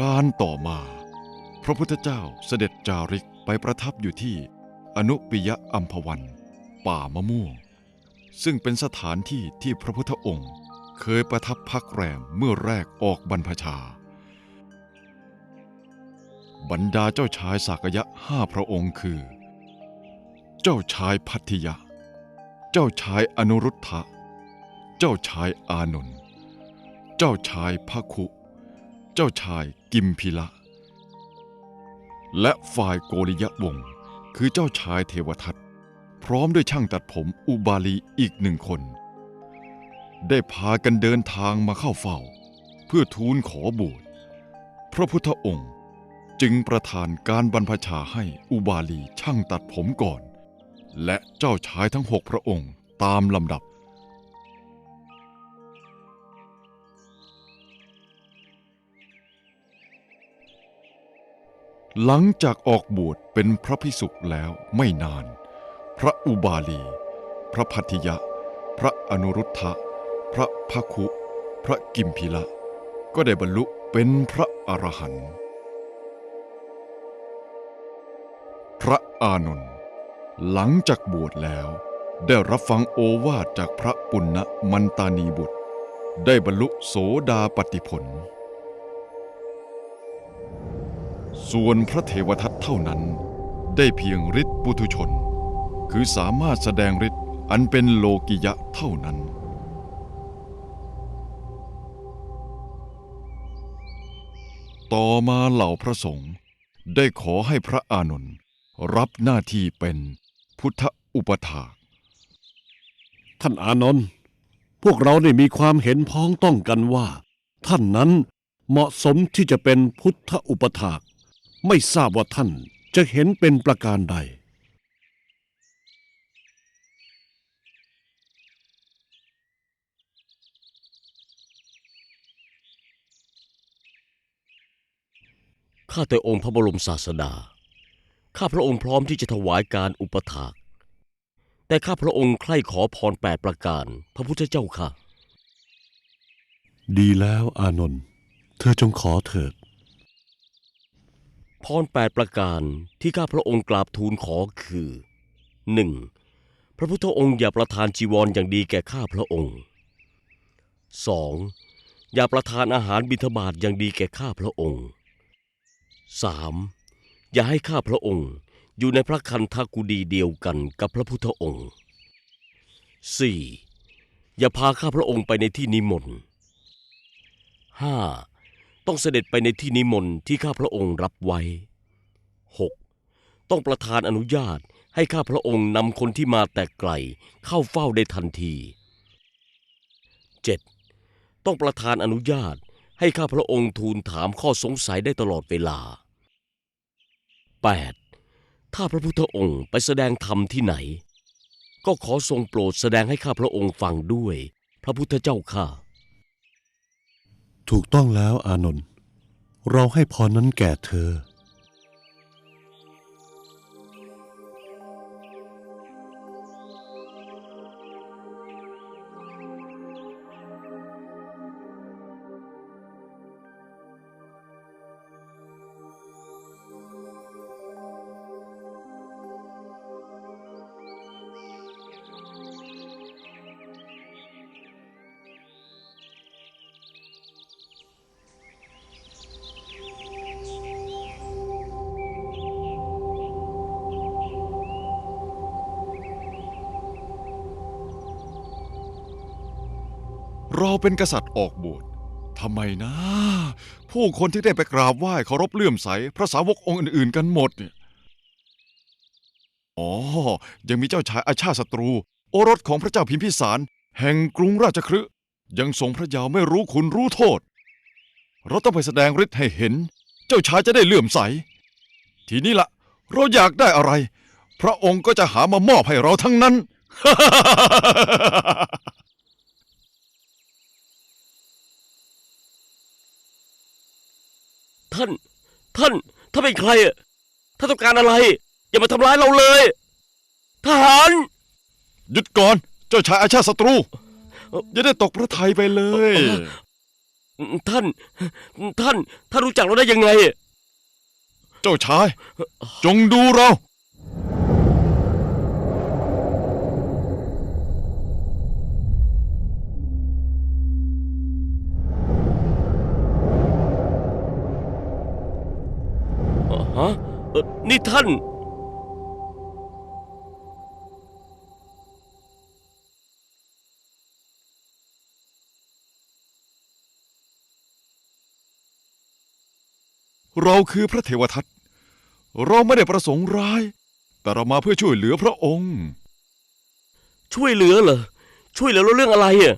การต่อมา พระพุทธเจ้าเสด็จจาริกไปประทับอยู่ที่อนุปิยะอัมพวัน ป่ามะม่วง ซึ่งเป็นสถานที่ที่พระพุทธองค์ เคยประทับพักแรมเมื่อแรกออกบรรพชา บรรดาเจ้าชายสากยะห้าพระองค์คือ เจ้าชายพัทธิยะ เจ้าชายอนุรุทธะ เจ้าชายอานนท์ เจ้าชายพระคุ เจ้าชายกิมพิละ และฝ่ายโกริยะวงศ์คือเจ้าชายเทวทัตพร้อมด้วยช่างตัดผมอุบาลีอีกหนึ่งคน ได้พากันเดินทางมาเข้าเฝ้า เพื่อทูลขอบวชพระพุทธองค์จึงประทานการบรรพชาให้อุบาลีช่างตัดผมก่อน และเจ้าชายทั้งหกพระองค์ตามลำดับ หลังจากออกบวชเป็นพระพิสุแล้วไม่นาน พระอุบาลี พระพัทธิยะ พระอนุรุทธะ พระภคุ พระกิมพิละ ก็ได้บรรลุเป็นพระอรหันต์พระอานนท์หลังจากบวชแล้ว ได้รับฟังโอวาทจากพระปุณณมันตานีบุตร ได้บรรลุโสดาปติผล ส่วนพระเทวทัตเท่านั้น ได้เพียงฤทธิ์ปุถุชน คือสามารถแสดงฤทธิ์อันเป็นโลกิยะเท่านั้น ต่อมาเหล่าพระสงฆ์ได้ขอให้พระอานนท์รับหน้าที่เป็นพุทธอุปถาท่านอานนท์พวกเราได้มีความเห็นพ้องต้องกันว่า ท่านนั้นเหมาะสมที่จะเป็นพุทธอุปถาก ไม่ทราบว่าท่านจะเห็นเป็นประการใด ข้าแต่องค์พระบรมศาสดา ข้าพระองค์พร้อมที่จะถวายการอุปถาก แต่ข้าพระองค์ใคร่ขอพรแปดประการ พระพุทธเจ้าค่ะ ดีแล้วอานนท์ เธอจงขอเถิด พรแปดประการที่ข้าพระองค์กราบทูลขอคือ 1. พระพุทธองค์อย่าประทานจีวรอย่างดีแก่ข้าพระองค์ 2. อย่าประทานอาหารบิณฑบาตอย่างดีแก่ข้าพระองค์ 3. อย่าให้ข้าพระองค์อยู่ในพระคันธกุดีเดียวกันกับพระพุทธองค์ 4. อย่าพาข้าพระองค์ไปในที่นิมนต์ 5. ต้องเสด็จไปในที่นิมนต์ที่ข้าพระองค์รับไว้ 6. ต้องประทานอนุญาตให้ข้าพระองค์นำคนที่มาแต่ไกลเข้าเฝ้าได้ทันที 7. ต้องประทานอนุญาตให้ข้าพระองค์ทูลถามข้อสงสัยได้ตลอดเวลา 8. ถ้าพระพุทธองค์ไปแสดงธรรมที่ไหน ก็ขอทรงโปรดแสดงให้ข้าพระองค์ฟังด้วย พระพุทธเจ้าข้า ถูกต้องแล้วอานนท์เราให้พรนั้นแก่เธอ เราเป็นกษัตริย์ออกบวชทำไมนะ ผู้คนที่ได้ไปกราบไหว้เคารพเลื่อมใส พระสาวกองค์อื่นๆ กันหมดเนี่ยอ๋อ ยังมีเจ้าชายอาชาติศัตรู โอรสของพระเจ้าพิมพิสาร แห่งกรุงราชคฤห์ยังทรงพระเยาว์ไม่รู้คุณรู้โทษ เราต้องไปแสดงฤทธิ์ให้เห็น เจ้าชายจะได้เลื่อมใส ทีนี้ละเราอยากได้อะไร พระองค์ก็จะหามามอบให้เราทั้งนั้น ท่าน ท่านเป็นใครอะท่านต้องการอะไร อย่ามาทำร้ายเราเลย ทหาร หยุดก่อน เจ้าชายอาชาติศัตรู อย่าได้ตกพระทัยไปเลย ท่าน ท่าน ท่านรู้จักเราได้ยังไง เจ้าชาย จงดูเราะเอ่อนี่ท่าน เราคือพระเทวทัต เราไม่ได้ประสงค์ร้าย แต่เรามาเพื่อช่วยเหลือพระองค์ ช่วยเหลือเหรอ ช่วยเหลือเราเรื่องอะไรอะ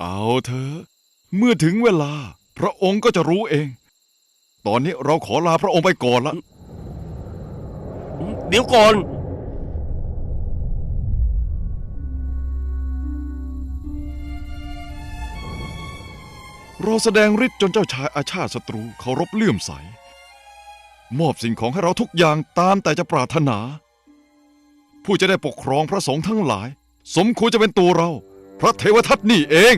เอาเถอะ เมื่อถึงเวลา พระองค์ก็จะรู้เอง ตอนนี้เราขอลาพระองค์ไปก่อนละ เดี๋ยวก่อน เราแสดงฤทธิ์จนเจ้าชายอาชาติศัตรูเคารพเลื่อมใส มอบสิ่งของให้เราทุกอย่างตามแต่จะปรารถนา ผู้จะได้ปกครองพระสงฆ์ทั้งหลาย สมควรจะเป็นตัวเรา พระเทวทัตนี่เอง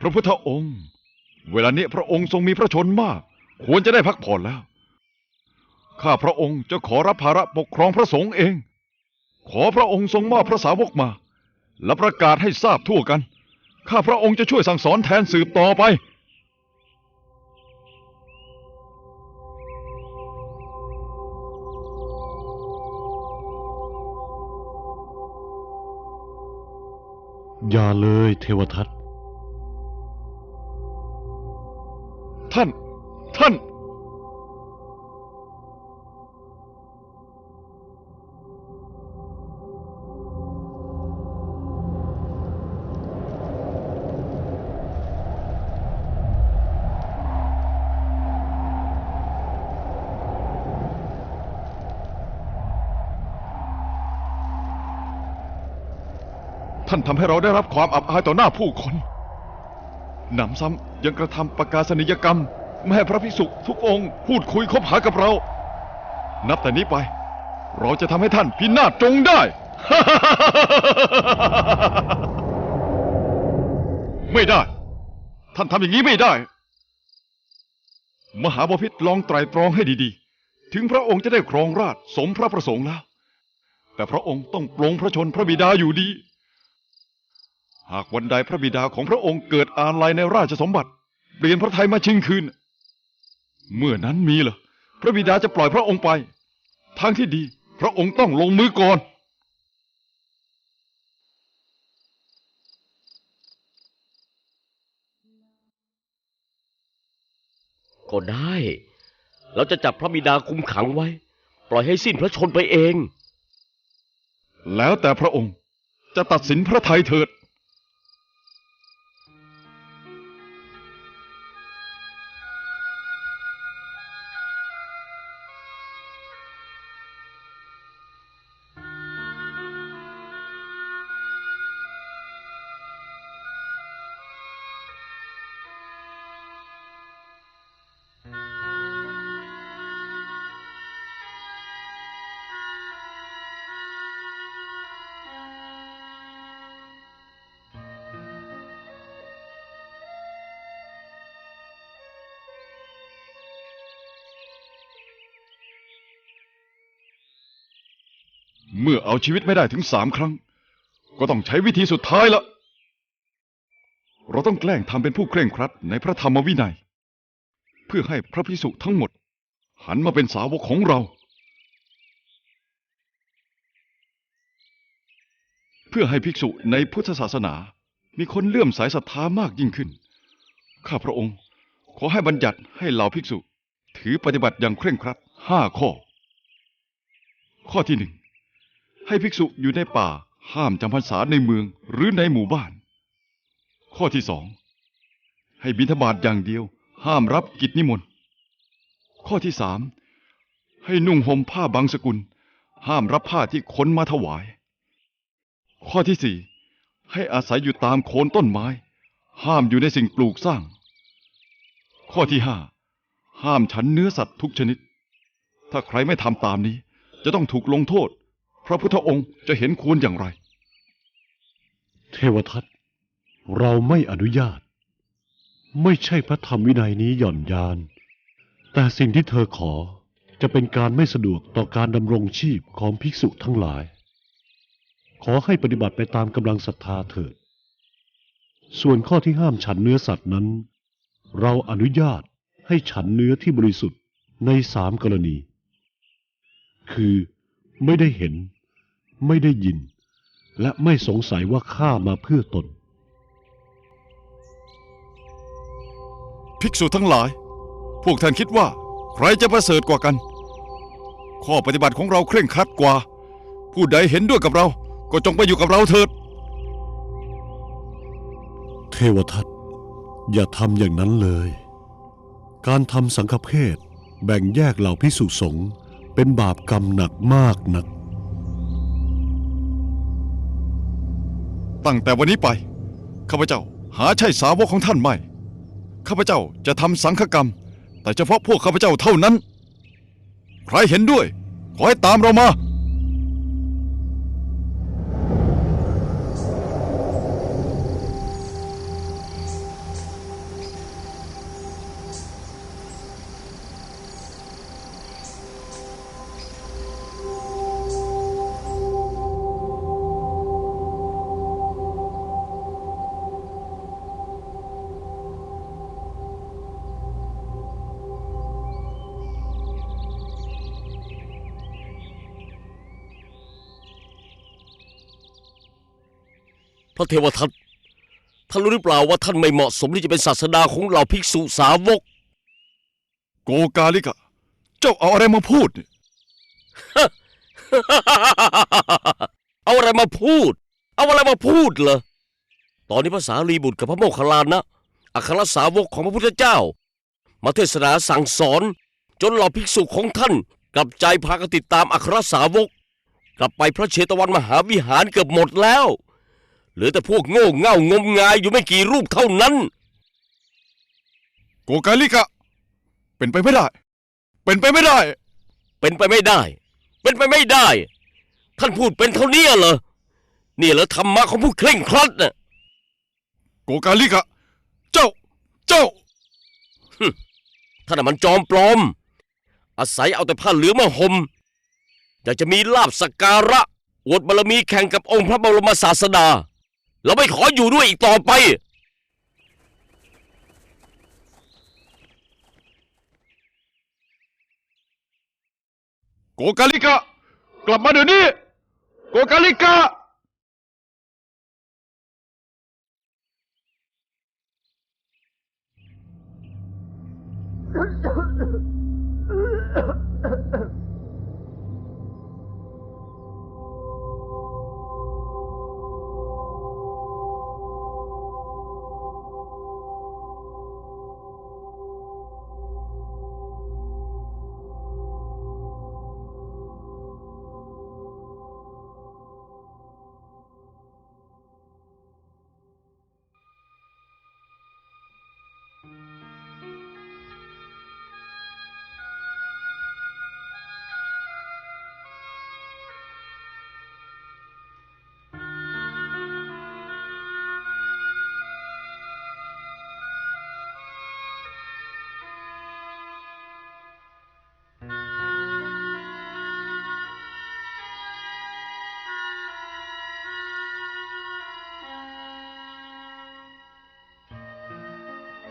พระพุทธองค์ เวลานี้พระองค์ทรงมีพระชนมาก ควรจะได้พักผ่อนแล้ว ข้าพระองค์จะขอรับภาระปกครองพระสงฆ์เอง ขอพระองค์ทรงมอบพระสาวกมา และประกาศให้ทราบทั่วกัน ข้าพระองค์จะช่วยสั่งสอนแทนสืบต่อไปอย่าเลยเทวทัต ท่าน ท่าน ท่านทำให้เราได้รับความอับอายต่อหน้าผู้คนหนำซ้ำ ยังกระทำประกาศนียกรรมไม่ให้พระภิกษุทุกองค์ พูดคุยคบหากับเรา นับแต่นี้ไป เราจะทำให้ท่านพินาศจงได้ ไม่ได้ ท่านทำอย่างนี้ไม่ได้ มหาบพิตรลองไตรตรองให้ดีๆ ถึงพระองค์จะได้ครองราชสมพระประสงค์แล้ว แต่พระองค์ต้องปลงพระชนพระบิดาอยู่ดี หากวันใดพระบิดาของพระองค์เกิดอาลัยในราชสมบัติ เปลี่ยนพระทัยมาชิงคืน เมื่อนั้นมีเหรอพระบิดาจะปล่อยพระองค์ไป ทางที่ดี พระองค์ต้องลงมือก่อน ก็ได้ เราจะจับพระบิดาคุมขังไว้ ปล่อยให้สิ้นพระชนไปเอง แล้วแต่พระองค์จะตัดสินพระทัยเถิด เมื่อเอาชีวิตไม่ได้ถึงสามครั้ง ก็ต้องใช้วิธีสุดท้ายละ เราต้องแกล้งทำเป็นผู้เคร่งครัดในพระธรรมวินัย เพื่อให้พระพิสุทั้งหมด หันมาเป็นสาวกของเรา เพื่อให้ภิกษุในพุทธศาสนา มีคนเลื่อมสายศรัทธามากยิ่งขึ้น ข้าพระองค์ขอให้บัญญัติให้เหล่าภิกษุ ถือปฏิบัติอย่างเคร่งครัดห้าข้อ ข้อที่หนึ่ง ให้ภิกษุอยู่ในป่าห้ามจำพรรษาในเมืองหรือในหมู่บ้าน ข้อที่สองให้บิณฑบาตอย่างเดียว ห้ามรับกิจนิมนต์ ข้อที่สามให้นุ่งห่มผ้าบางสกุล ห้ามรับผ้าที่คนมาถวาย ข้อที่สี่ให้อาศัยอยู่ตามโคนต้นไม้ ห้ามอยู่ในสิ่งปลูกสร้าง ข้อที่ห้าห้ามฉันเนื้อสัตว์ทุกชนิด ถ้าใครไม่ทำตามนี้จะต้องถูกลงโทษ พระพุทธองค์จะเห็นควรอย่างไร เทวทัตเราไม่อนุญาต ไม่ใช่พระธรรมวินัยนี้หย่อนยาน แต่สิ่งที่เธอขอจะเป็นการไม่สะดวกต่อการดำรงชีพของภิกษุทั้งหลาย ขอให้ปฏิบัติไปตามกำลังศรัทธาเถิด ส่วนข้อที่ห้ามฉันเนื้อสัตว์นั้น เราอนุญาตให้ฉันเนื้อที่บริสุทธิ์ในสามกรณี คือไม่ได้เห็น ไม่ได้ยิน และไม่สงสัยว่าข้ามาเพื่อตน ภิกษุทั้งหลาย พวกท่านคิดว่า ใครจะประเสริฐกว่ากัน ข้อปฏิบัติของเราเคร่งครัดกว่า ผู้ใดเห็นด้วยกับเรา ก็จงไปอยู่กับเราเถิด เทวทัตอย่าทำอย่างนั้นเลย การทำสังฆเพศแบ่งแยกเหล่าพิสุสงฆ์เป็นบาปกรรมหนักมากนัก ตั้งแต่วันนี้ไป ข้าพเจ้าหาใช่สาวกของท่านไม่ ข้าพเจ้าจะทำสังฆกรรม แต่เฉพาะพวกข้าพเจ้าเท่านั้น ใครเห็นด้วย ขอให้ตามเรามา ระเทวทัตท่านรู้หรือเปล่าว่าท่านไม่เหมาะสมที่จะเป็นศาสดาของเหล่าภิกษุสาวก โกกาลิกะ เจ้าเอาอะไรมาพูดเนี่ยเอาอะไรมาพูด เอาอะไรมาพูดเหรอ ตอนนี้ภาษารีบุตรกับพระโมคคัลลานะ อัครสาวกของพระพุทธเจ้า มาเทศนาสั่งสอน จนเหล่าภิกษุของท่าน กลับใจพากันติดตามอัครสาวก กลับไปพระเชตวันมหาวิหารเกือบหมดแล้ว เหลือแต่พวกโง่เง่างมงายอยู่ไม่กี่รูปเท่านั้น โกกาลิกะ เป็นไปไม่ได้ เป็นไปไม่ได้ เป็นไปไม่ได้ เป็นไปไม่ได้ ท่านพูดเป็นเท่านี้เหรอนี่เหรอธรรมะของผู้เคร่งครัดน่ะโกกาลิกะ เจ้า เจ้าท่านน่ะมันจอมปลอม อาศัยเอาแต่ผ้าเหลืองมาห่มอยากจะมีลาบสักการะอวดบารมีแข่งกับองค์พระบรมศาสดา เราไม่ขออยู่ด้วยอีกต่อไป โกกาลิกะ กลับมาเดี๋ยวนี้ โกกาลิกะ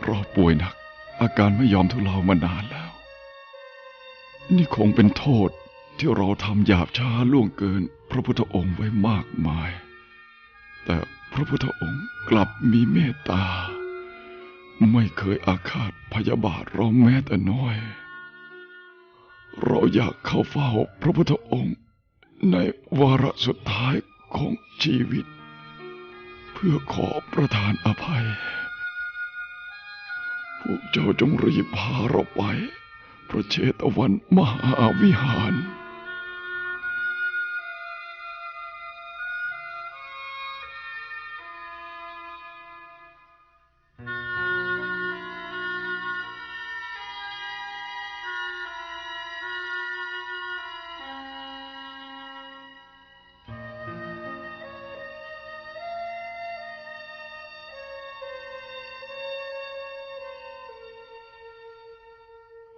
เพราะป่วยหนัก อาการไม่ยอมทุเลามานานแล้ว นี่คงเป็นโทษที่เราทำหยาบช้าล่วงเกิน พระพุทธองค์ไว้มากมาย แต่พระพุทธองค์กลับมีเมตตา ไม่เคยอาฆาตพยาบาทเราแม้แต่น้อย เราอยากเข้าเฝ้าพระพุทธองค์ในวาระสุดท้ายของชีวิต เพื่อขอประทานอภัย พวกเจ้าจงรีบพาเราไป พระเชตวันมหาวิหาร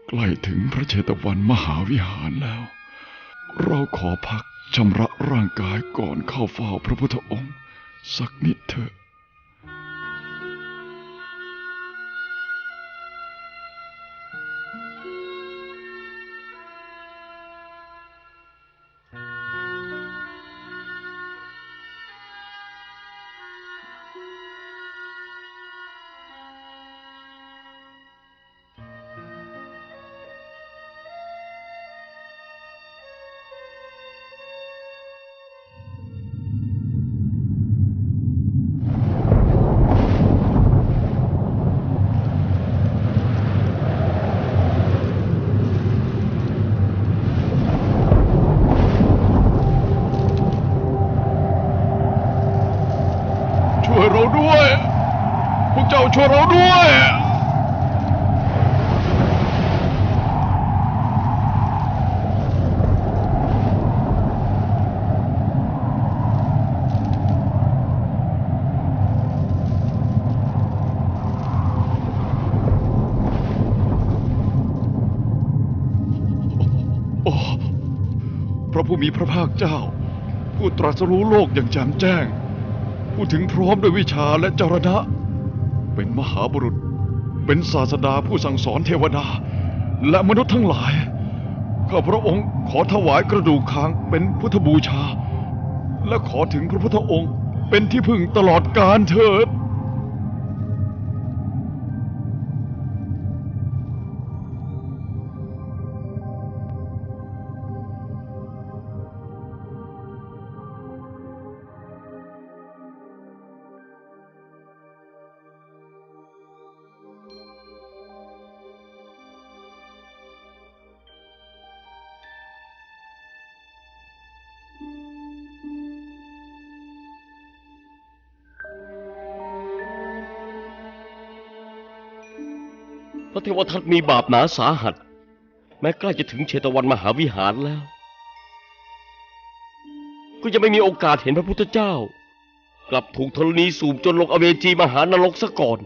ใกล้ถึงพระเชตวันมหาวิหารแล้ว เราขอพักชำระร่างกายก่อนเข้าเฝ้าพระพุทธองค์ สักนิดเถอะ ผู้มีพระภาคเจ้า ผู้ตรัสรู้โลกอย่างแจ่มแจ้ง ผู้ถึงพร้อมด้วยวิชาและจรณะ เป็นมหาบุรุษ เป็นศาสดาผู้สั่งสอนเทวดา และมนุษย์ทั้งหลายข้าพระองค์ขอถวายกระดูกค้างเป็นพุทธบูชา และขอถึงพระพุทธองค์เป็นที่พึ่งตลอดกาลเถิด ระเทวทัตมีบาปหนาสาหัส แม้ใกล้จะถึงเชตวันมหาวิหารแล้ว ก็ยังไม่มีโอกาสเห็นพระพุทธเจ้า กลับถูกธรณีสูบจนลงอเวจีมหานรกซะก่อน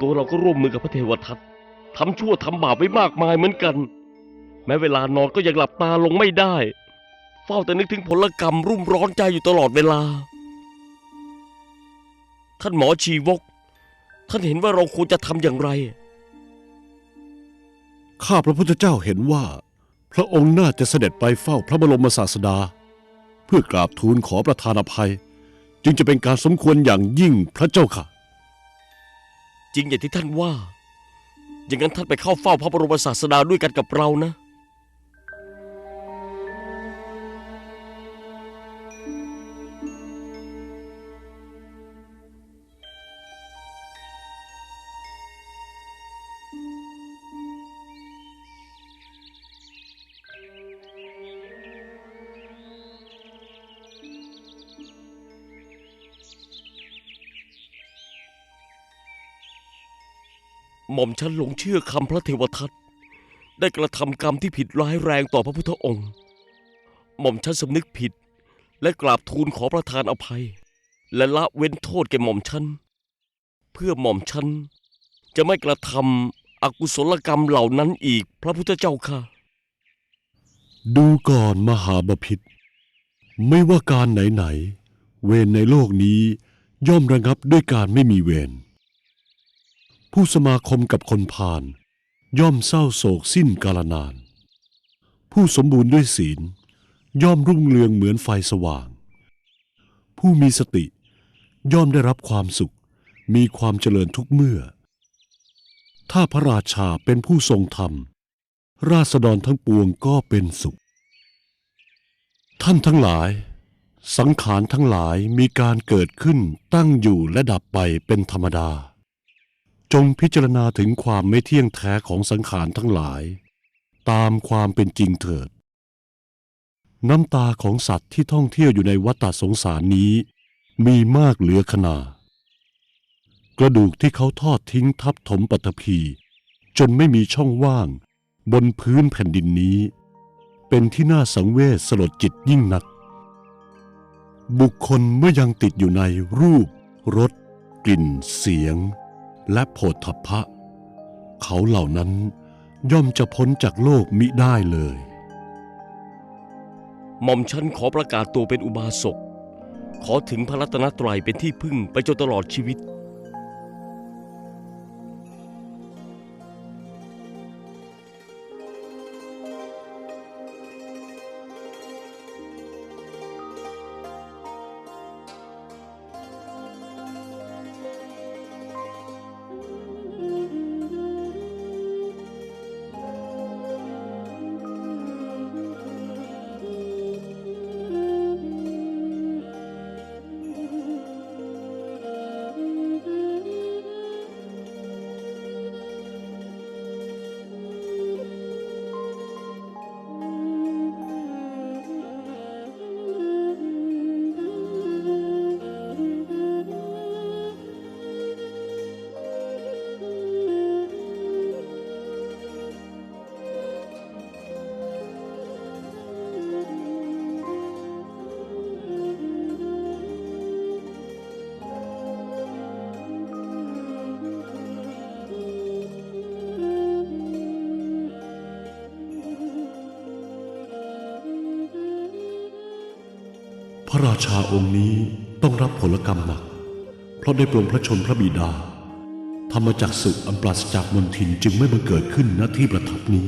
ตัวเราก็ร่วมมือกับพระเทวทัตทำชั่วทำบาปไว้มากมายเหมือนกัน แม้เวลานอนก็ยังหลับตาลงไม่ได้ เฝ้าแต่นึกถึงผลกรรมรุ่มร้อนใจอยู่ตลอดเวลา ท่านหมอชีวก ท่านเห็นว่าเราควรจะทำอย่างไร ข้าพระพุทธเจ้าเห็นว่า พระองค์น่าจะเสด็จไปเฝ้าพระบรมศาสดา เพื่อกราบทูลขอประทานอภัย จึงจะเป็นการสมควรอย่างยิ่งพระเจ้าค่ะ จริงอย่างที่ท่านว่า อย่างนั้นท่านไปเข้าเฝ้าพระบรมศาสดาด้วยกันกับเรานะ หม่อมฉันหลงเชื่อคำพระเทวทัตได้กระทำกรรมที่ผิดร้ายแรงต่อพระพุทธองค์ หม่อมฉันสำนึกผิด และกราบทูลขอประทานอภัย และละเว้นโทษแก่หม่อมฉันเพื่อหม่อมฉันจะไม่กระทำอกุศลกรรมเหล่านั้นอีกพระพุทธเจ้าค่ะ ดูก่อนมหาบพิษไม่ว่าการไหนๆเวรในโลกนี้ย่อมระงับด้วยการไม่มีเวร ผู้สมาคมกับคนพาลย่อมเศร้าโศกสิ้นกาลนาน ผู้สมบูรณ์ด้วยศีล ย่อมรุ่งเรืองเหมือนไฟสว่าง ผู้มีสติ ย่อมได้รับความสุข มีความเจริญทุกเมื่อ ถ้าพระราชาเป็นผู้ทรงธรรม ราษฎรทั้งปวงก็เป็นสุข ท่านทั้งหลาย สังขารทั้งหลายมีการเกิดขึ้นตั้งอยู่และดับไปเป็นธรรมดา จงพิจารณาถึงความไม่เที่ยงแท้ของสังขารทั้งหลาย ตามความเป็นจริงเถิด น้ำตาของสัตว์ที่ท่องเที่ยวอยู่ในวัฏสงสารนี้ มีมากเหลือขนา กระดูกที่เขาทอดทิ้งทับถมปัตภีจนไม่มีช่องว่างบนพื้นแผ่นดินนี้ เป็นที่น่าสังเวชสลดจิตยิ่งนัก บุคคลเมื่อยังติดอยู่ในรูปรสกลิ่นเสียง และโผฏฐัพพะ เขาเหล่านั้นย่อมจะพ้นจากโลกมิได้เลย หม่อมฉันขอประกาศตัวเป็นอุบาสก ขอถึงพระรัตนตรัยเป็นที่พึ่งไปจนตลอดชีวิต ราชาองค์นี้ต้องรับผลกรรมหนัก เพราะได้ปลงพระชนพระบิดา ธรรมจักสุอันปราศจากมนทินจึงไม่บังเกิดขึ้นณที่ประทับนี้